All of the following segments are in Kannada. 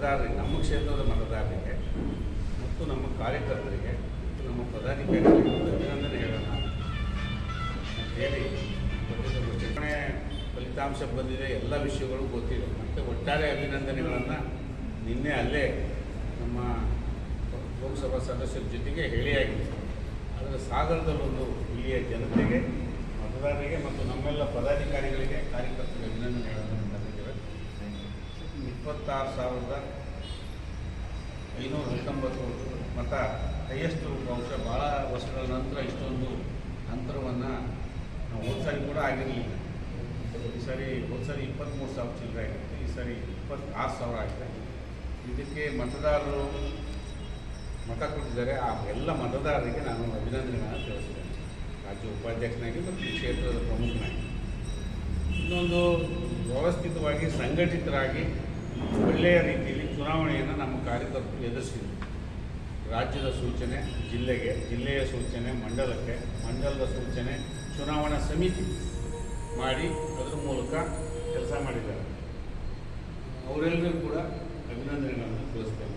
ಮತದಾರರಿಗೆ, ನಮ್ಮ ಕ್ಷೇತ್ರದ ಮತದಾರರಿಗೆ, ಮತ್ತು ನಮ್ಮ ಕಾರ್ಯಕರ್ತರಿಗೆ, ಮತ್ತು ನಮ್ಮ ಪದಾಧಿಕಾರಿಗಳಿಗೆ ಅಭಿನಂದನೆ ಹೇಳೋಣ. ಕೊಟ್ಟಿದ್ದು ಚುನಾವಣೆ ಫಲಿತಾಂಶ ಬಂದಿದೆ, ಎಲ್ಲ ವಿಷಯಗಳು ಗೊತ್ತಿದೆ. ಮತ್ತು ಒಟ್ಟಾರೆ ಅಭಿನಂದನೆಗಳನ್ನು ನಿನ್ನೆ ಅಲ್ಲೇ ನಮ್ಮ ಲೋಕಸಭಾ ಸದಸ್ಯರ ಜೊತೆಗೆ ಹೇಳಿಯಾಗಿದೆ ಅದರ ಸಾಗರದಲ್ಲೊಂದು ಇಲ್ಲಿಯ ಜನತೆಗೆ, ಮತದಾರರಿಗೆ ಮತ್ತು ನಮ್ಮೆಲ್ಲ ಪದಾಧಿಕಾರಿಗಳಿಗೆ, ಕಾರ್ಯಕರ್ತರಿಗೆ ಅಭಿನಂದನೆ ಹೇಳೋದನ್ನು ತಂದಿದ್ದೇವೆ ಇಪ್ಪತ್ತಾರು ಸಾವಿರದ ಐನೂರ ಹತ್ತೊಂಬತ್ತು ಮತ ಹೈಯೆಸ್ಟ್ ಬಹುಶಃ ಭಾಳ ವರ್ಷಗಳ ನಂತರ ಇಷ್ಟೊಂದು ಅಂತರವನ್ನು ನಾವು ಹೋದ ಸಾರಿ ಕೂಡ ಆಗಿರಲಿಲ್ಲ. ಈ ಸಾರಿ, ಹೋದ ಸರಿ ಇಪ್ಪತ್ತ್ಮೂರು ಸಾವಿರ ಚಿಲ್ಲರೆ ಆಗಿರುತ್ತೆ ಈ ಸಾರಿ ಇಪ್ಪತ್ತಾರು ಸಾವಿರ ಆಗಿದೆ ಇದಕ್ಕೆ ಮತದಾರರು ಮತ ಕೊಟ್ಟಿದ್ದಾರೆ. ಆ ಎಲ್ಲ ಮತದಾರರಿಗೆ ನಾನು ಅಭಿನಂದನೆಗಳನ್ನು ತಿಳಿಸಿದ್ದೇನೆ ರಾಜ್ಯ ಉಪಾಧ್ಯಕ್ಷನಾಗಿ ಮತ್ತು ಕ್ಷೇತ್ರದ ಪ್ರಮುಖನಾಗಿ. ಇನ್ನೊಂದು ವ್ಯವಸ್ಥಿತವಾಗಿ, ಸಂಘಟಿತರಾಗಿ ಒಳ್ಳೆಯ ರೀತಿಯಲ್ಲಿ ಚುನಾವಣೆಯನ್ನು ನಮ್ಮ ಕಾರ್ಯಕರ್ತರು ಎದುರಿಸಿದ್ರು. ರಾಜ್ಯದ ಸೂಚನೆ, ಜಿಲ್ಲೆಗೆ, ಜಿಲ್ಲೆಯ ಸೂಚನೆ, ಮಂಡಲಕ್ಕೆ, ಮಂಡಲದ ಸೂಚನೆ, ಚುನಾವಣಾ ಸಮಿತಿ ಮಾಡಿ ಅದರ ಮೂಲಕ ಕೆಲಸ ಮಾಡಿದ್ದಾರೆ. ಅವರೆಲ್ಲರಿಗೂ ಕೂಡ ಅಭಿನಂದನೆಗಳನ್ನು ತಿಳಿಸ್ತೇನೆ.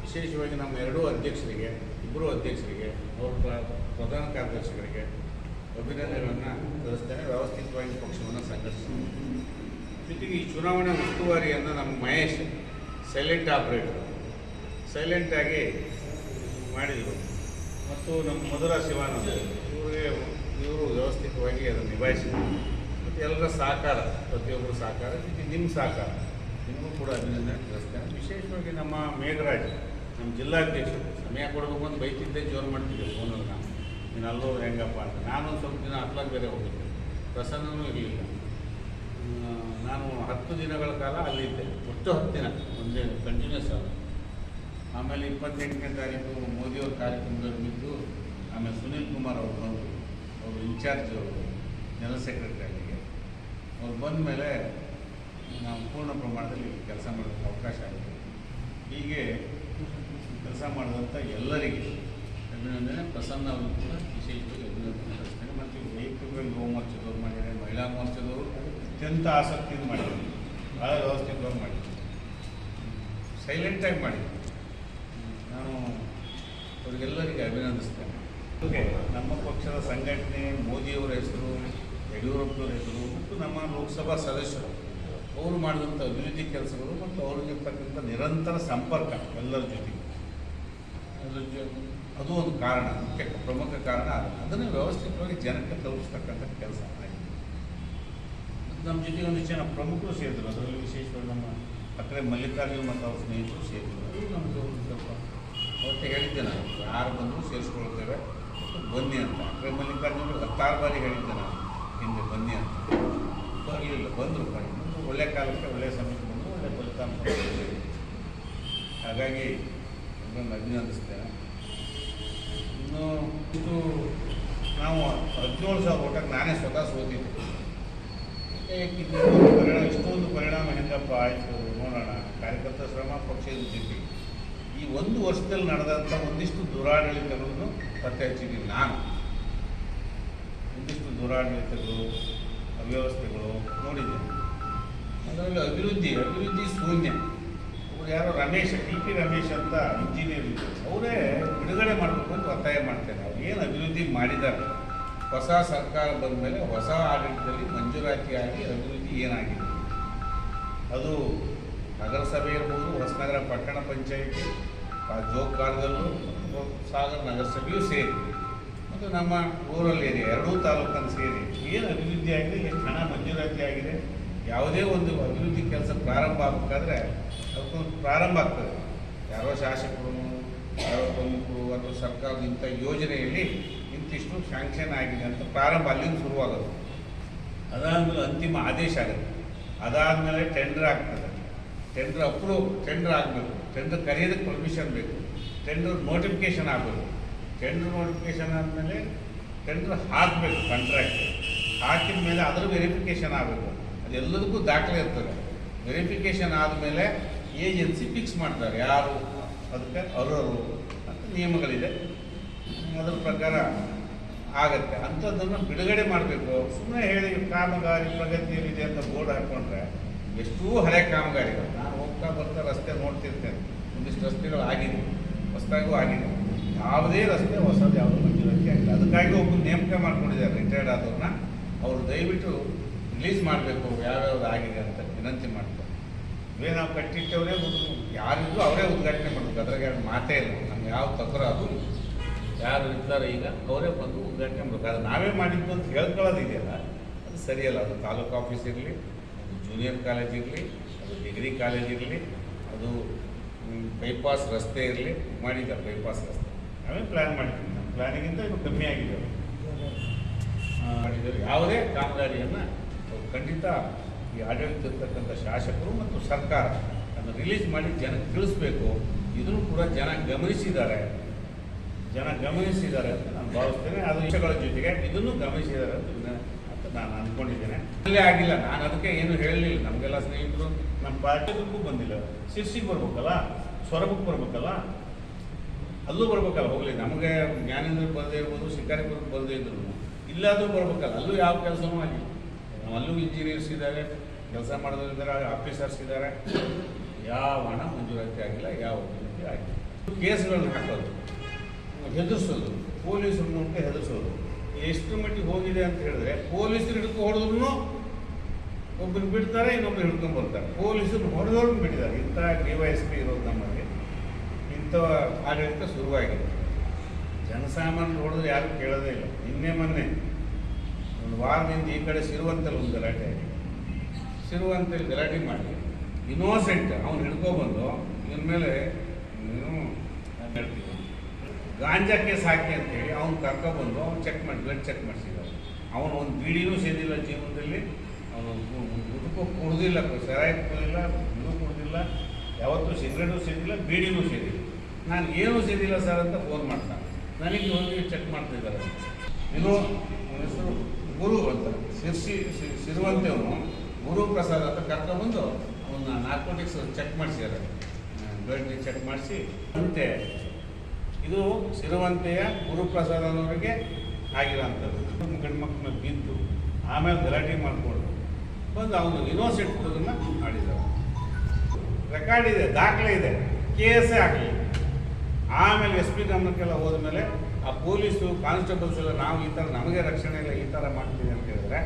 ವಿಶೇಷವಾಗಿ ನಮ್ಮ ಎರಡೂ ಅಧ್ಯಕ್ಷರಿಗೆ, ಇಬ್ಬರು ಅಧ್ಯಕ್ಷರಿಗೆ, ಅವರು ಪ್ರ- ಪ್ರಧಾನ ಕಾರ್ಯದರ್ಶಿಗಳಿಗೆ ಅಭಿನಂದನೆಗಳನ್ನು ತಿಳಿಸ್ತೇನೆ. ವ್ಯವಸ್ಥಿತವಾಗಿ ಪಕ್ಷವನ್ನು ಸಂಘಟಿಸ್ತೀನಿ ಜೊತೆಗೆ ಈ ಚುನಾವಣೆ ಉಸ್ತುವಾರಿಯನ್ನು ನಮ್ಮ ಮಹೇಶ್ ಸೈಲೆಂಟ್ ಆಪರೇಟರ್ ಸೈಲೆಂಟಾಗಿ ಮಾಡಿದರು. ಮತ್ತು ನಮ್ಮ ಮಧುರ ಶಿವಾನಂದ ಇವರಿಗೆ ಇವರು ವ್ಯವಸ್ಥಿತವಾಗಿ ಅದನ್ನು ನಿಭಾಯಿಸಿದರು. ಮತ್ತು ಎಲ್ಲರ ಸಹಕಾರ, ಪ್ರತಿಯೊಬ್ಬರ ಸಹಕಾರ, ಜೊತೆಗೆ ನಿಮ್ಮ ಸಹಕಾರ. ನಿಮಗೂ ಕೂಡ ಅಭಿನಂದನೆ ತಿಳಿಸ್ತೇನೆ ವಿಶೇಷವಾಗಿ ನಮ್ಮ ಮೇಘರಾಜ್, ನಮ್ಮ ಜಿಲ್ಲಾಧ್ಯಕ್ಷರು. ಸಮಯ ಕೊಡಬೇಕು ಅಂತ ಬೈತಿದ್ದೆ ಜೋರು ಮಾಡ್ತಿದ್ದೆ ಫೋನಲ್ಲಿ ನಾನು ನೀನು ಅಲ್ಲೋ ಹೆಂಗಪ್ಪ ಅಂತ. ನಾನೊಂದು ಸ್ವಲ್ಪ ದಿನ ಹತ್ಲಾಗ ಬೇರೆ ಹೋಗಿದ್ದೆ ಪ್ರಸನ್ನನೂ ಇರಲಿಲ್ಲ. ನಾನು ಹತ್ತು ದಿನಗಳ ಕಾಲ ಅಲ್ಲಿದ್ದೆ. ಒಟ್ಟು ಹತ್ತು ದಿನ, ಒಂದೇ ಕಂಟಿನ್ಯೂಸ್ ಆಗಿ. ಆಮೇಲೆ ಇಪ್ಪತ್ತೆಂಟನೇ ತಾರೀಕು ಮೋದಿಯವ್ರ ಕಾರ್ಯಕ್ರಮದಲ್ಲಿ ಬಿದ್ದು ಆಮೇಲೆ ಸುನೀಲ್ ಕುಮಾರ್ ಅವರು ಬಂದರು. ಅವರು ಇನ್ಚಾರ್ಜ್ ಜನರಲ್ ಸೆಕ್ರೆಟರಿ ಅವ್ರು ಬಂದ ಮೇಲೆ ನಾವು ಪೂರ್ಣ ಪ್ರಮಾಣದಲ್ಲಿ ಕೆಲಸ ಮಾಡೋದಕ್ಕೆ ಅವಕಾಶ ಆಗಿದೆ ಹೀಗೆ ಕೆಲಸ ಮಾಡಿದಂಥ ಎಲ್ಲರಿಗೆ ಅಭಿನಂದನೆ. ಪ್ರಸನ್ನ ಅವರು ಕೂಡ ವಿಶೇಷವಾಗಿ ಅಭಿನಂದನೆ. ಕಳಿಸ್ತೇನೆ ಮತ್ತು ವೈಯಕ್ತಿಕವಾಗಿ ಯುವ ಮಾಡಿದ್ದಾರೆ, ಮಹಿಳಾ ಮೋರ್ಚಾದವರು. ಅತ್ಯಂತ ಆಸಕ್ತಿಯಿಂದ ಮಾಡಿದ್ವಿ ಭಾಳ ವ್ಯವಸ್ಥಿತವಾಗಿ ಮಾಡಿದ್ವಿ ಸೈಲೆಂಟಾಗಿ ಮಾಡಿದ್ವಿ ನಾನು ಅವರಿಗೆಲ್ಲರಿಗೆ ಅಭಿನಂದಿಸ್ತೇನೆ. ಓಕೆ ನಮ್ಮ ಪಕ್ಷದ ಸಂಘಟನೆ ಮೋದಿಯವರ ಹೆಸರು ಯಡಿಯೂರಪ್ಪನವರ ಹೆಸರು ಮತ್ತು ನಮ್ಮ ಲೋಕಸಭಾ ಸದಸ್ಯರು ಅವರು ಮಾಡಿದಂಥ ಅಭಿವೃದ್ಧಿ ಕೆಲಸಗಳು ಮತ್ತು ಅವರಿಗಿರ್ತಕ್ಕಂಥ ನಿರಂತರ ಸಂಪರ್ಕ ಎಲ್ಲರ ಜೊತೆಗೆ. ಅದ್ರ ಜೊತೆ ಅದು ಒಂದು ಕಾರಣ ಮುಖ್ಯ ಪ್ರಮುಖ ಕಾರಣ ಅದು. ಅದನ್ನು ವ್ಯವಸ್ಥಿತವಾಗಿ ಜನಕ್ಕೆ ತಲುಪಿಸ್ತಕ್ಕಂಥ ಕೆಲಸ. ನಮ್ಮ ಜೊತೆಗೆ ಒಂದು ಜನ ಪ್ರಮುಖರು ಸೇರಿದ್ರು. ಅದರಲ್ಲಿ ವಿಶೇಷವಾಗಿ ನಮ್ಮ ಅಕ್ಕರೆ ಮಲ್ಲಿಕಾರ್ಜುನ್ ಮತ್ತು ಅವ್ರ ಸ್ನೇಹಿತರು ಸೇರಿದ್ರು. ಅದು ನಮ್ಮದು ಒಂದು ಸ್ವಲ್ಪ ಅವತ್ತೇ ಹೇಳಿದ್ದೆ ನಾನು. ಯಾರು ಬಂದರೂ ಸೇರಿಸ್ಕೊಳ್ತೇವೆ. ಬನ್ನಿ ಅಂತ. ಅಕ್ಕರೆ ಮಲ್ಲಿಕಾರ್ಜುನ್ ಹತ್ತಾರು ಬಾರಿ ಹೇಳಿದ್ದೆ ನಾನು. ಹಿಂದೆ ಬನ್ನಿ ಅಂತ. ಬರಲಿಲ್ಲ ಬಂದರು ಒಳ್ಳೆ ಕಾಲಕ್ಕೆ ಒಳ್ಳೆಯ ಸಮಯಕ್ಕೆ ಬಂದು ಒಳ್ಳೆ ಫಲಿತಾಂಶ. ಹಾಗಾಗಿ ಅದನ್ನು ಅಭಿನಂದಿಸ್ತೇನೆ ಇನ್ನು ಇದು ನಾವು ಹದಿನೇಳು ಸಾವಿರ ಓಟಕ್ಕೆ ನಾನೇ ಸ್ವತಃ ಸೋತಿದ್ದೆ. ಪರಿಣಾಮ ಇಷ್ಟೊಂದು ಪರಿಣಾಮ ಹೆಂಗಪ್ಪ ಆಯಿತು ನೋಡೋಣ. ಕಾರ್ಯಕರ್ತ ಶ್ರಮ ಪಕ್ಷದ ಜೊತೆ ಈ ಒಂದು ವರ್ಷದಲ್ಲಿ ನಡೆದಂಥ ಒಂದಿಷ್ಟು ದುರಾಡಳಿತಗಳನ್ನು ಪತ್ತೆ ಹಚ್ಚಿದ್ದೀನಿ ನಾನು. ಒಂದಿಷ್ಟು ದುರಾಡಳಿತಗಳು, ಅವ್ಯವಸ್ಥೆಗಳು ನೋಡಿದ್ದೇನೆ. ಅದರಲ್ಲಿ ಅಭಿವೃದ್ಧಿ ಅಭಿವೃದ್ಧಿ ಶೂನ್ಯ. ಅವರು ಯಾರೋ ರಮೇಶ್ ಟಿ ಪಿ ರಮೇಶ್ ಅಂತ ಇಂಜಿನಿಯರ್ ಇದ್ರು. ಅವರೇ ಬಿಡುಗಡೆ ಮಾಡಬೇಕು ಅಂತ ಒತ್ತಾಯ ಮಾಡ್ತಾರೆ ಅವ್ರು ಏನು ಅಭಿವೃದ್ಧಿ ಮಾಡಿದ್ದಾರೆ? ಹೊಸ ಸರ್ಕಾರ ಬಂದ ಮೇಲೆ ಹೊಸ ಆಡಳಿತದಲ್ಲಿ ಮಂಜೂರಾತಿಯಾಗಿ ಅಭಿವೃದ್ಧಿ ಏನಾಗಿದೆ? ಅದು ನಗರಸಭೆ ಇರ್ಬೋದು, ಹೊಸನಗರ ಪಟ್ಟಣ ಪಂಚಾಯಿತಿ ಜೋಗ್ಗಾರದಲ್ಲೂ ಮತ್ತು ಸಾಗರ ನಗರಸಭೆಯೂ ಸೇರಿ. ಮತ್ತು ನಮ್ಮ ರೂರಲ್ ಏರಿಯಾ ಎರಡೂ ತಾಲೂಕನ್ನು ಸೇರಿ ಏನು ಅಭಿವೃದ್ಧಿ ಆಗಿದೆ ಎಷ್ಟು ಹಣ ಮಂಜೂರಾತಿ ಆಗಿದೆ, ಯಾವುದೇ ಒಂದು ಅಭಿವೃದ್ಧಿ ಕೆಲಸ ಪ್ರಾರಂಭ ಆಗಬೇಕಾದ್ರೆ ಅದಕ್ಕೊಂದು ಪ್ರಾರಂಭ ಆಗ್ತದೆ. ಯಾರೋ ಶಾಸಕರು, ಯಾರೋ ಪ್ರಮುಖರು, ಅಥವಾ ಸರ್ಕಾರದ ಇಂಥ ಯೋಜನೆಯಲ್ಲಿ ಇಂತಿಷ್ಟು ಸ್ಯಾಂಕ್ಷನ್ ಆಗಿದೆ ಅಂತ ಪ್ರಾರಂಭ ಅಲ್ಲಿಂದ ಶುರುವಾಗೋದು. ಅದಾದಮೇಲೆ ಅಂತಿಮ ಆದೇಶ ಆಗುತ್ತೆ. ಅದಾದಮೇಲೆ ಟೆಂಡರ್ ಆಗ್ತದೆ. ಟೆಂಡರ್ ಅಪ್ರೂವ್ ಟೆಂಡರ್ ಆಗಬೇಕು. ಟೆಂಡರ್ ಕರೆಯೋದಕ್ಕೆ ಪರ್ಮಿಷನ್ ಬೇಕು. ಟೆಂಡರ್ ನೋಟಿಫಿಕೇಷನ್ ಆಗಬೇಕು. ಟೆಂಡರ್ ನೋಟಿಫಿಕೇಷನ್ ಆದಮೇಲೆ ಟೆಂಡರ್ ಹಾಕಬೇಕು ಕಾಂಟ್ರಾಕ್ಟ್ ಹಾಕಿದ ಮೇಲೆ ಅದರ ವೆರಿಫಿಕೇಷನ್ ಆಗಬೇಕು. ಅದೆಲ್ಲದಕ್ಕೂ ದಾಖಲೆ ಇರ್ತದೆ. ವೆರಿಫಿಕೇಷನ್ ಆದಮೇಲೆ ಏಜೆನ್ಸಿ ಫಿಕ್ಸ್ ಮಾಡ್ತಾರೆ. ಯಾರು? ಅದಕ್ಕೆ ಅರ್ಹರು ಅಂತ ನಿಯಮಗಳಿದೆ. ಅದ್ರ ಪ್ರಕಾರ ಆಗತ್ತೆ. ಅಂಥದ್ದನ್ನು ಬಿಡುಗಡೆ ಮಾಡಬೇಕು. ಸುಮ್ಮನೆ ಹೇಳಿ ಕಾಮಗಾರಿ ಪ್ರಗತಿಯಲ್ಲಿದೆ ಅಂತ ಬೋರ್ಡ್ ಹಾಕ್ಕೊಂಡ್ರೆ ಎಷ್ಟೂ ಹಳೆ ಕಾಮಗಾರಿಗಳು. ನಾನು ಹೋಗ್ತಾ ಬರ್ತಾ ರಸ್ತೆ ನೋಡ್ತಿರ್ತೇನೆ. ಒಂದಿಷ್ಟು ರಸ್ತೆಗಳು ಆಗಿದೆ. ಹೊಸದಾಗೂ ಆಗಿದೆ. ಯಾವುದೇ ರಸ್ತೆ ಹೊಸದು ಯಾವುದೂ ಮಂಜೂರಾತಿ ಆಗಿಲ್ಲ ಅದಕ್ಕಾಗಿ ಒಬ್ಬ ನೇಮಕ ಮಾಡ್ಕೊಂಡಿದ್ದಾರೆ ರಿಟೈರ್ಡ್ ಆದವ್ರನ್ನ. ಅವರು ದಯವಿಟ್ಟು ರಿಲೀಸ್ ಮಾಡಬೇಕು. ಯಾವ್ಯಾವ್ದು ಆಗಿದೆ ಅಂತ ವಿನಂತಿ ಮಾಡ್ತಾರೆ ಇವೇ ನಾವು ಕಟ್ಟಿಟ್ಟವರೇ ಯಾರಿದ್ರು ಅವರೇ ಉದ್ಘಾಟನೆ ಮಾಡಬೇಕು. ಅದ್ರಾಗ ಮಾತೇ ಇಲ್ಲ. ನಮ್ಗೆ ಯಾವ ತಕರ ಇಲ್ಲ. ಯಾರು ಇದ್ದಾರೆ ಈಗ, ಅವರೇ ಬಂದು ಉದ್ಘಾಟನೆ ಮಾಡ್ತಾರೆ ನಾವೇ ಮಾಡಿದ್ದು ಅಂತ ಹೇಳ್ಕೊಳ್ಳೋದು ಇದೆಯಲ್ಲ ಅದು ಸರಿಯಲ್ಲ. ಅದು ತಾಲೂಕು ಆಫೀಸ್ ಇರಲಿ, ಅದು ಜೂನಿಯರ್ ಕಾಲೇಜ್ ಇರಲಿ, ಅದು ಡಿಗ್ರಿ ಕಾಲೇಜ್ ಇರಲಿ, ಅದು ಬೈಪಾಸ್ ರಸ್ತೆ ಇರಲಿ ಮಾಡಿದ್ದಾರೆ ಬೈಪಾಸ್ ರಸ್ತೆ. ನಾವೇ ಪ್ಲ್ಯಾನ್ ಮಾಡಿದ್ದೀವಿ. ನಮ್ಮ ಪ್ಲ್ಯಾನಿಗಿಂತ ಇದು ಕಮ್ಮಿ ಆಗಿದೆ. ಮಾಡಿದ್ದೇವೆ ಯಾವುದೇ ಕಾಮಗಾರಿಯನ್ನು ಖಂಡಿತ ಈ ಆಡಳಿತ ಇರ್ತಕ್ಕಂಥ ಶಾಸಕರು ಮತ್ತು ಸರ್ಕಾರ ಅದನ್ನು ರಿಲೀಸ್ ಮಾಡಿ ಜನಕ್ಕೆ ತಿಳಿಸ್ಬೇಕು. ಇದನ್ನು ಕೂಡ ಜನ ಗಮನಿಸಿದ್ದಾರೆ. ಜನ ಗಮನಿಸಿದ್ದಾರೆ ಅಂತ ನಾನು ಭಾವಿಸ್ತೇನೆ. ಅದು ವಿಷಯಗಳ ಜೊತೆಗೆ ಇದನ್ನು ಗಮನಿಸಿದ್ದಾರೆ ಅಂತ ನಾನು ಅಂದ್ಕೊಂಡಿದ್ದೇನೆ ಅಲ್ಲೇ ಆಗಿಲ್ಲ. ನಾನು ಅದಕ್ಕೆ ಏನು ಹೇಳಲಿಲ್ಲ. ನಮಗೆಲ್ಲ ಸ್ನೇಹಿತರು, ನಮ್ಮ ಪಾರ್ಟಿಗೂ ಬಂದಿಲ್ಲ. ಶಿರ್ಸಿಗೆ ಬರ್ಬೇಕಲ್ಲ? ಸ್ವರಭಕ್ಕೆ ಬರ್ಬೇಕಲ್ಲ? ಅಲ್ಲೂ ಬರ್ಬೇಕಲ್ಲ? ಹೋಗಲಿ. ನಮಗೆ ಜ್ಞಾನೇಂದ್ರ ಬರದೇ ಇರ್ಬೋದು, ಶಿಕಾರಿಪುರಕ್ಕೆ ಬರದೇ ಇದ್ರು. ಇಲ್ಲಾದರೂ ಬರ್ಬೇಕಲ್ಲ. ಅಲ್ಲೂ ಯಾವ ಕೆಲಸನೂ ಆಗಿಲ್ಲ. ನಾವು ಅಲ್ಲೂ ಇಂಜಿನಿಯರ್ಸ್ ಇದ್ದಾರೆ, ಕೆಲಸ ಮಾಡೋದಿದ್ದಾರೆ ಆಫೀಸರ್ಸ್ ಇದ್ದಾರೆ. ಯಾವ ಹಣ ಮಂಜೂರಾತಿ ಆಗಿಲ್ಲ, ಯಾವ ಆಗಿಲ್ಲ. ಕೇಸ್ಗಳನ್ನ ಹಾಕೋದು. ಹೆದರ್ಸೋದು, ಪೊಲೀಸರು ಮೂಲಕ ಹೆದರ್ಸೋದು. ಎಷ್ಟು ಮಟ್ಟಿಗೆ ಹೋಗಿದೆ ಅಂತ ಹೇಳಿದ್ರೆ, ಪೊಲೀಸರು ಹಿಡ್ಕೊ ಹೊಡೆದ್ರು ಒಬ್ಬರು ಬಿಡ್ತಾರೆ, ಇನ್ನೊಬ್ರು ಹಿಡ್ಕೊಂಡು ಬರ್ತಾರೆ. ಪೊಲೀಸರು ಹೊಡೆದವ್ರನ್ನ ಬಿಟ್ಟಿದ್ದಾರೆ. ಇಂಥ ಡಿ ವೈ ಎಸ್ ಪಿ ಇರೋದು ನಮ್ಮಲ್ಲಿ. ಇಂಥ ಆಡಳಿತ ಶುರುವಾಗಿದೆ. ಜನಸಾಮಾನ್ಯರು ಹೊಡೆದ್ರೆ ಯಾರು ಕೇಳೋದೇ ಇಲ್ಲ. ನಿನ್ನೆ ಮೊನ್ನೆ, ಒಂದು ವಾರದಿಂದ ಈ ಕಡೆ ಸಿರುವಂತಲ್ಲಿ ಒಂದು ಗಲಾಟೆ ಆಗಿದೆ. ಸಿರುವಂತಲ್ಲಿ ಗಲಾಟೆ ಮಾಡಿ, ಇನ್ನೋಸೆಂಟ್, ಅವ್ನು ಹಿಡ್ಕೊಬಂದು ಇದ್ರ ಮೇಲೆ, ನೀನು ಗಾಂಜಾ ಕೇಸ್ ಹಾಕಿ ಅಂತೇಳಿ ಅವ್ನು ಕರ್ಕೊಬಂದು ಅವ್ನು ಚೆಕ್ ಮಾಡಿ ಬ್ಲಡ್ ಚೆಕ್ ಮಾಡಿಸಿದ್ರು ಅವನು ಒಂದು ಬೀಡಿನೂ ಸೇದಿಲ್ಲ ಜೀವನದಲ್ಲಿ. ಅವನು ಊಟಕ್ಕೂ ಕುಡ್ದಿಲ್ಲ, ಸರಾಯಿ ಕುಡಿದಿಲ್ಲ ಇದು ಕುಡ್ದಿಲ್ಲ, ಯಾವತ್ತೂ ಸಿಗರೇಟು ಸೇದಿಲ್ಲ, ಬೀಡಿನೂ ಸೇದಿಲ್ಲ. ನಾನು ಏನೂ ಸೇದಿಲ್ಲ ಸರ್ ಅಂತ ಫೋನ್ ಮಾಡ್ತಾನೆ ನನಗೆ ಒಂದು ಚೆಕ್ ಮಾಡ್ತಿದ್ದಾರೆ ಇನ್ನು ಹೆಸರು ಗುರು ಅಂತ, ಶಿರ್ಸಿ ಸಿರುವಂತೆಯವನು ಗುರು ಪ್ರಸಾದ್ ಅಂತ ಕರ್ಕೊಬಂದು ಅವನ್ನ ನಾರ್ಕೋಟಿಕ್ಸ್ ಚೆಕ್ ಮಾಡಿಸಿದ್ದಾರೆ. ಬ್ಲಡ್ ಚೆಕ್ ಮಾಡಿಸಿ. ಅಂತೆ ಇದು ಸಿರುವಂತೆಯ ಗುರುಪ್ರಸಾದ್ ಅನ್ನೋರಿಗೆ ಆಗಿರೋಂಥದ್ದು ಗಂಡು ಮಕ್ಕಳನ್ನ ಬಿದ್ದು ಆಮೇಲೆ ಗಲಾಟೆ ಮಾಡಿಕೊಂಡು ಬಂದು ಅವನು ಇನೋಸೆಂಟ್ ಅದನ್ನ ಮಾಡಿದ್ದಾರೆ ರೆಕಾರ್ಡ್ ಇದೆ, ದಾಖಲೆ ಇದೆ, ಕೇಸೇ ಆಗಲಿ ಆಮೇಲೆ ಎಸ್ ಪಿ ಗಮನಕ್ಕೆಲ್ಲ ಹೋದ್ಮೇಲೆ ಆ ಪೊಲೀಸು, ಕಾನ್ಸ್ಟೇಬಲ್ಸ್ ಎಲ್ಲ ನಾವು ಈ ಥರ ನಮಗೆ ರಕ್ಷಣೆ ಇಲ್ಲ, ಈ ಥರ ಮಾಡ್ತೀವಿ ಅಂತ ಹೇಳಿದ್ರೆ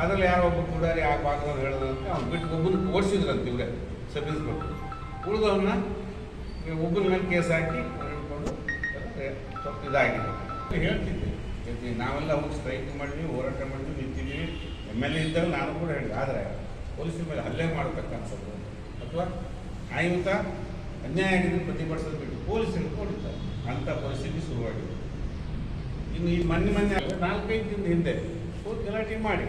ಅದರಲ್ಲಿ ಯಾರೋ ಒಬ್ಬ ಪುಡಾರಿ ಆ ಭಾಗದವ್ರು ಹೇಳಿದ್ರಂತೆ ಅವ್ನು ಬಿಟ್ಟು ಒಬ್ಬನ ಓಡಿಸಿದ್ರಂತೆ ಇವರೇ, ಸಬ್ ಇನ್ಸ್ಪೆಕ್ಟರ್. ಉಳಿದವನ್ನ ಒಬ್ಬನ ಮೇಲೆ ಕೇಸ್ ಹಾಕಿ ಸ್ವಲ್ಪ ಇದಾಗಿದೆ ಹೇಳ್ತಿದ್ದೆ. ನಾವೆಲ್ಲ ಹೋಗಿ ಸ್ಟ್ರೈಕ್ ಮಾಡಿದ್ವಿ ಹೋರಾಟ ಮಾಡಿದ್ವಿ ನಿಂತಿದ್ದೀವಿ. ಎಂ ಎಲ್ ಎ ಇದ್ದಾಗ ನಾನು ಕೂಡ ಹೇಳಿದೆ. ಆದರೆ ಪೊಲೀಸರ ಮೇಲೆ ಹಲ್ಲೆ ಮಾಡತಕ್ಕಂಥದ್ದು ಅಥವಾ ನ್ಯಾಯಯುತ ಅನ್ಯಾಯ ಆಗಿದೆ ಪ್ರತಿಭಟಿಸೋದು ಬಿಟ್ಟು ಪೊಲೀಸ್ ಹಿಡ್ಕೊಂಡಿದ್ದಾರೆ ಅಂಥ ಪರಿಸ್ಥಿತಿ ಶುರುವಾಗಿದೆ. ಇನ್ನು ಈ ಮೊನ್ನೆ ಮೊನ್ನೆ ನಾಲ್ಕೈದು ದಿನದ ಹಿಂದೆ ಹೋಗಿ ಗಲಾಟೆ ಮಾಡಿ.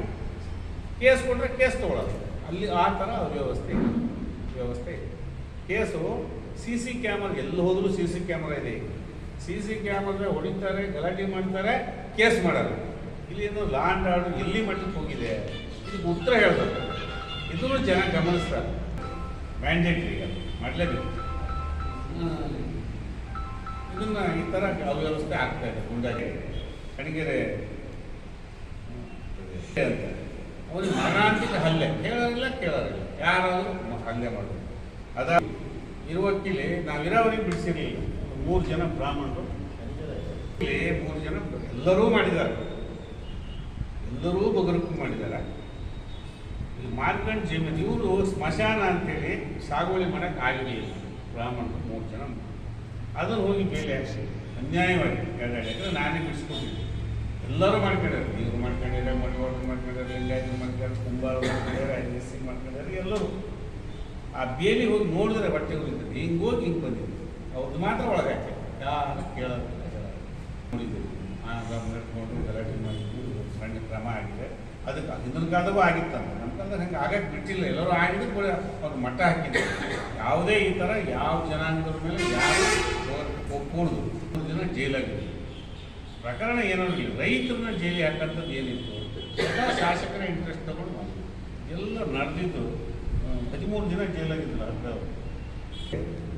ಕೇಸ್ ಕೊಟ್ಟರೆ ಕೇಸ್ ತೊಗೊಳೋದು ಅಲ್ಲಿ ಆ ಥರ ವ್ಯವಸ್ಥೆ ವ್ಯವಸ್ಥೆ ಇದೆ. ಕೇಸು ಸಿ ಸಿ ಕ್ಯಾಮರಾ, ಎಲ್ಲಿ ಹೋದರೂ ಸಿ ಸಿ ಕ್ಯಾಮರಾ ಇದೆ. ಸಿ ಸಿ ಕ್ಯಾಮ್ರಾ ಹೊಡಿತಾರೆ, ಗಲಾಟೆ ಮಾಡ್ತಾರೆ, ಕೇಸ್ ಮಾಡಲ್ಲ ಇಲ್ಲಿ ಏನು ಲಾಂಡ್ ಆರ್ಡರ್ ಎಲ್ಲಿ ಮಟ್ಟಕ್ಕೆ ಹೋಗಿದೆ. ಇದಕ್ಕೆ ಉತ್ತರ ಹೇಳ್ಬೇಕು. ಇದನ್ನು ಜನ ಗಮನಿಸ್ತಾರೆ. ಮ್ಯಾಂಡೇಟ್ರಿ ಈಗ ಮಾಡಲೇಬೇಕು. ಇದನ್ನು ಈ ಥರ ಅವ್ಯವಸ್ಥೆ ಆಗ್ತಾ ಇದೆ ಗುಂಡಾಗಿ ಕಣಿಗೆರೆ ಅಂತ. ಅವನಿಗೆ ಮರಣಾಂತಿಕ ಹಲ್ಲೆ. ಕೇಳೋರಿಲ್ಲ ಕೇಳೋರಿಲ್ಲ. ಯಾರಾದರೂ ಹಲ್ಲೆ ಮಾಡೋದು. ಅದ ಇರುವಕ್ಕಿಲಿ ನಾವು ಇರೋವರಿಗೆ ಬಿಡಿಸಿರಲಿಲ್ಲ. ಮೂರು ಜನ ಬ್ರಾಹ್ಮಣರು ಮೂರು ಜನ ಎಲ್ಲರೂ ಮಾಡಿದ್ದಾರೆ. ಎಲ್ಲರೂ ಬಗರುಕು ಮಾಡಿದ್ದಾರೆ. ಈ ಮಾರ್ಕಂಡ್ ಜಮೀನು ಇವರು ಸ್ಮಶಾನ ಅಂತೇಳಿ ಸಾಗುವಳಿ ಮಾಡಕ್ಕೆ ಆಗಲಿ ಬ್ರಾಹ್ಮಣರು ಮೂರು ಜನ. ಅದನ್ನು ಹೋಗಿ ಬೇಲೆ ಹಾಕ್ಸಿ. ಅನ್ಯಾಯವಾಗಿ ಎರಡೆರಡು ಯಾಕಂದ್ರೆ ನಾನೇ ಬಿಡಿಸ್ಕೊಂಡಿದ್ದೆ ಎಲ್ಲರೂ ಮಾಡ್ಕೊಂಡಿದ್ದಾರೆ. ಇವ್ರು ಮಾಡ್ಕೊಂಡಿದ್ದಾರೆ ಮಡಿವಾಳರು ಮಾಡ್ಕೊಂಡಿದ್ದಾರೆ, ಲಿಂಗಾಯತರು ಮಾಡ್ಕೊಂಡಿದ್ದಾರೆ, ಕುಂಬಾರ ಮಾಡ್ಕೊಂಡಿದ್ದಾರೆ ಎಸ್ ಸಿ ಮಾಡ್ಕೊಂಡಿದ್ದಾರೆ, ಎಲ್ಲರೂ. ಆ ಬೇಲಿ ಹೋಗಿ ನೋಡಿದ್ರೆ ಬಟ್ಟೆ ಹೋಗಿದ್ದಾರೆ ಹಿಂಗೆ ಹೋಗಿ ಹಿಂಗೆ ಬಂದಿದೆ. ಅವ್ರದ್ದು ಮಾತ್ರ ಒಳಗೆ ಹಾಕಿ. ಯಾರು ಹೇಳೋದಿಲ್ಲ. ನೋಡಿದ್ದೀವಿ. ಆ ಗಮನ ಇಟ್ಕೊಂಡು ಗಲಾಟೆ ಮಾಡಿದ್ದು ಸಣ್ಣ ಕ್ರಮ ಆಗಿದೆ. ಅದಕ್ಕೆ ಹಿಂದಿನ ಕಾಲದೂ ಆಗಿತ್ತಂತ ನಮ್ಮ ಕಾಲದಾಗ ಹಂಗೆ ಆಗಕ್ಕೆ ಬಿಟ್ಟಿಲ್ಲ. ಎಲ್ಲರೂ ಆಗಿದ್ದು ಕೂಡ ಅವ್ರು ಮಟ್ಟ ಹಾಕಿದ್ರು. ಯಾವುದೇ ಈ ಥರ ಯಾವ ಜನಾಂಗದ ಮೇಲೆ ಯಾರು ಒಪ್ಪೂಡ್ದು ಮೂರು ಜನ ಜೈಲಾಗಿದೆ. ಪ್ರಕರಣ ಏನೋ ಇಲ್ಲ. ರೈತರನ್ನ ಜೈಲಿ ಹಾಕಂಥದ್ದು ಏನಿತ್ತು? ಎಲ್ಲ ಶಾಸಕರ ಇಂಟ್ರೆಸ್ಟ್ ತಗೊಂಡು. ಎಲ್ಲ ನಡೆದಿದ್ದು ಹದಿಮೂರು ಜನ ಜೈಲಾಗಿದ್ದಿಲ್ಲ ಅಂತ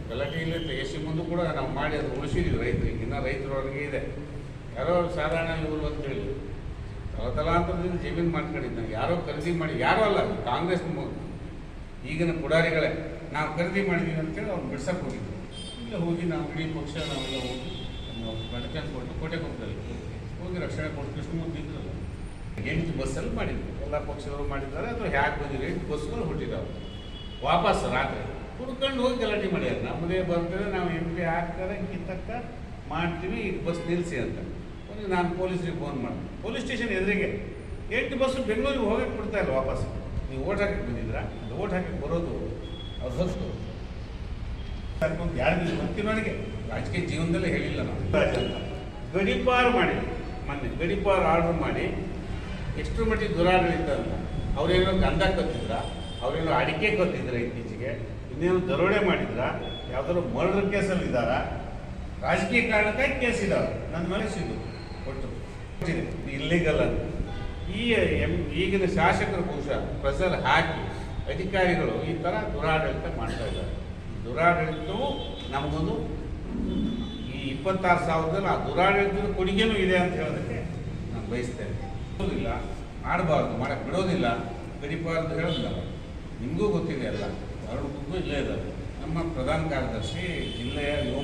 ಗಲಾಟೆ ಇಲ್ಲ ಎಸ್ ಸಿ ಮುಂದೆ ಕೂಡ ನಾವು ಮಾಡಿ ಅದು ಉಳಿಸಿದ್ವಿ ರೈತರಿಗೆ ಇನ್ನೂ ರೈತರೊಳಗೆ ಇದೆ. ಯಾರೋ ಸಾಧಾರಣ ಇವರು ಅಂತೇಳಿ ತಲತಲಾಂತರದಿಂದ ಜಮೀನು ಮಾಡ್ಕೊಂಡಿದ್ದ ಯಾರೋ ಖರೀದಿ ಮಾಡಿ, ಯಾರೋ ಅಲ್ಲ, ಕಾಂಗ್ರೆಸ್ ಈಗಿನ ಪುಡಾರಿಗಳೇ. ನಾವು ಖರೀದಿ ಮಾಡಿದ್ದೀವಿ ಅಂತೇಳಿ ಅವ್ರು ಬಿಡ್ಸಕ್ಕೆ ಹೋಗಿದ್ವಿ ಇಲ್ಲ ಹೋಗಿ ನಾವು ಇಡೀ ಪಕ್ಷ ನಾವೆಲ್ಲ ಹೋಗಿ ನಾವು ಬೆಳಕನ್ನು ಕೊಟ್ಟು ಕೋಟೆ ಕೊಪ್ಪದಲ್ಲಿ ಹೋಗಿ ರಕ್ಷಣೆ ಕೊಟ್ಟು ಕೃಷ್ಣಮೂರ್ತಿ ಇದ್ರಲ್ಲ. ಎಂಟು ಬಸ್ಸಲ್ಲಿ ಮಾಡಿದ್ವಿ. ಎಲ್ಲ ಪಕ್ಷದವರು ಮಾಡಿದ್ದಾರೆ. ಅಥವಾ ಹ್ಯಾಕ್ ಬಂದಿದೆ ಎಂಟು ಬಸ್ಗಳು ಹುಟ್ಟಿದ್ದಾವೆ ವಾಪಸ್ ರಾತ್ರಿ. ಹುಡ್ಕೊಂಡು ಹೋಗಿ ಗಲಾಟೆ ಮಾಡ್ಯಾರ. ನಮ್ಮದೇ ಬರ್ತದೆ ನಾವು ಎಂ ಪಿ ಹಾಕ್ತಾರೆ, ಕಿತ್ತಕ್ಕ, ಮಾಡ್ತೀವಿ, ಈಗ ಬಸ್ ನಿಲ್ಲಿಸಿ ಅಂತ. ನಾನು ಪೊಲೀಸ್ರಿಗೆ ಫೋನ್ ಮಾಡಿದೆ. ಪೊಲೀಸ್ ಸ್ಟೇಷನ್ ಎದುರಿಗೆ. ಎಂಟು ಬಸ್ಸು ಬೆಂಗಳೂರಿಗೆ ಹೋಗಕ್ಕೆ ಬಿಡ್ತಾ ಇಲ್ಲ ವಾಪಸ್. ನೀವು ಓಟ್ ಹಾಕಕ್ಕೆ ಬಂದಿದ್ದೀರಾ? ಅದು ಓಟ್ ಹಾಕಕ್ಕೆ ಬರೋದು. ಅವ್ರು ಹೊತ್ತು ಒಂದು ಎರಡು ಗೊತ್ತಿಲ್ಲ ನನಗೆ ರಾಜಕೀಯ ಜೀವನದಲ್ಲೇ ಹೇಳಿಲ್ಲ ನಾವು. ಗಡಿಪಾರು ಮಾಡಿ. ಮೊನ್ನೆ ಗಡಿಪಾರು ಆರ್ಡರ್ ಮಾಡಿ. ಎಷ್ಟು ಮಟ್ಟಿಗೆ ದುರಾಡಳಿತ ಅಂತ. ಅವರೇನೋ ಗಂಧ ಕತ್ತಿದ್ರ ಅವರೇನೋ ಅಡಿಕೆ ಕತ್ತಿದ್ರ ಇತ್ತೀಚೆಗೆ? ಇನ್ನೇನು ದರೋಡೆ ಮಾಡಿದ್ರ, ಯಾವ್ದಾದ್ರು ಮರ್ಡರ್ ಕೇಸಲ್ಲಿ ಇದ್ದಾರ? ರಾಜಕೀಯ ಕಾರಣಕ್ಕಾಗಿ ಕೇಸ್ ನನ್ನ ಮೇಲೆ ಸಿದ್ದು ಕೊಟ್ಟು. ಇಲ್ಲಿಗಲ್ ಈ, ಎಂ, ಈಗಿನ ಶಾಸಕರು ಬಹುಶಃ ಪ್ರೆಸರ್ ಹಾಕಿ ಅಧಿಕಾರಿಗಳು ಈ ಥರ ದುರಾಡಳಿತ ಮಾಡ್ತಾ ಇದ್ದಾರೆ. ದುರಾಡಳಿತವು ನಮಗೊಂದು ಈ ಇಪ್ಪತ್ತಾರು ಸಾವಿರದಲ್ಲಿ ಆ ದುರಾಡಳಿತದ ಕೊಡುಗೆನೂ ಇದೆ ಅಂತ ಹೇಳೋದಕ್ಕೆ ನಾನು ಬಯಸ್ತೇನೆ ಮಾಡಬಾರ್ದು. ಮಾಡಕ್ಕೆ ಬಿಡೋದಿಲ್ಲ. ಕಡಿಬಾರ್ದು ಹೇಳೋದಿಲ್ಲ. ನಿಮಗೂ ಗೊತ್ತಿದೆ ಅಲ್ಲ. ಹೊರಡುಗೂ ಇಲ್ಲೇ ಇದ್ದಾರೆ. ನಮ್ಮ ಪ್ರಧಾನ ಕಾರ್ಯದರ್ಶಿ ಜಿಲ್ಲೆಯ ಯುವ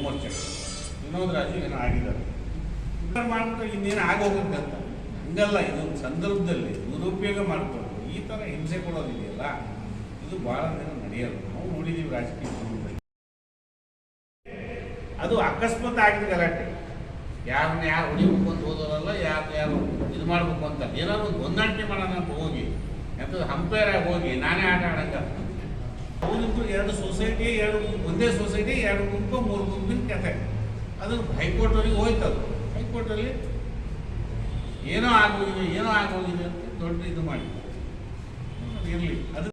ವಿನೋದ್ ರಾಜು ಆಗಿದ್ದಾರೆ. ಮಾಡ್ಬಿಟ್ಟು ಇನ್ನೇನು ಆಗೋಗುತ್ತೆ ಅಂತ. ಹಂಗಲ್ಲ, ಇದೊಂದು ಸಂದರ್ಭದಲ್ಲಿ ದುರುಪಯೋಗ ಮಾಡಿಕೊಂಡು ಈ ಥರ ಹಿಂಸೆ ಕೊಡೋದಿದೆಯಲ್ಲ ಇದು ಭಾಳ ದಿನ ನಡೆಯಲ್ಲ. ನಾವು ನೋಡಿದ್ದೀವಿ ರಾಜಕೀಯ. ಅದು ಅಕಸ್ಮಾತ್ ಆಗಿದ ಗಲಾಟೆ. ಯಾರನ್ನ ಯಾರು ಹೊಡಿಬೇಕು ಅಂತ ಓದೋರಲ್ಲ ಯಾರು ಯಾರು ಇದು ಮಾಡಬೇಕು ಅಂತ. ಏನಾದ್ರು ಒಂದು ಹೊಂದಾಣಿಕೆ ಮಾಡೋಣ ಅಂತ ಹೋಗಿ. ಎಂಥದ್ದು ಹಂಪೇರ್ ಆಗಿ ಹೋಗಿ, ನಾನೇ ಆಟ ಆಡಂಗ ಅವನಿಬ್ರು ಎರಡು ಸೊಸೈಟಿ ಎರಡು ಒಂದೇ ಸೊಸೈಟಿ ಎರಡು ಗುಂಪು, ಮೂರು ಗುಂಪಿನ ಕತೆ ಅದು ಹೈಕೋರ್ಟಲ್ಲಿ ಹೋಯ್ತು ಅದು. ಹೈಕೋರ್ಟಲ್ಲಿ ಏನೋ ಆಗೋಗಿದೆ ಏನೋ ಆಗೋಗಿದೆ ಅಂತ ದೊಡ್ಡ ಇದು ಮಾಡಿ ಇರಲಿ. ಅದು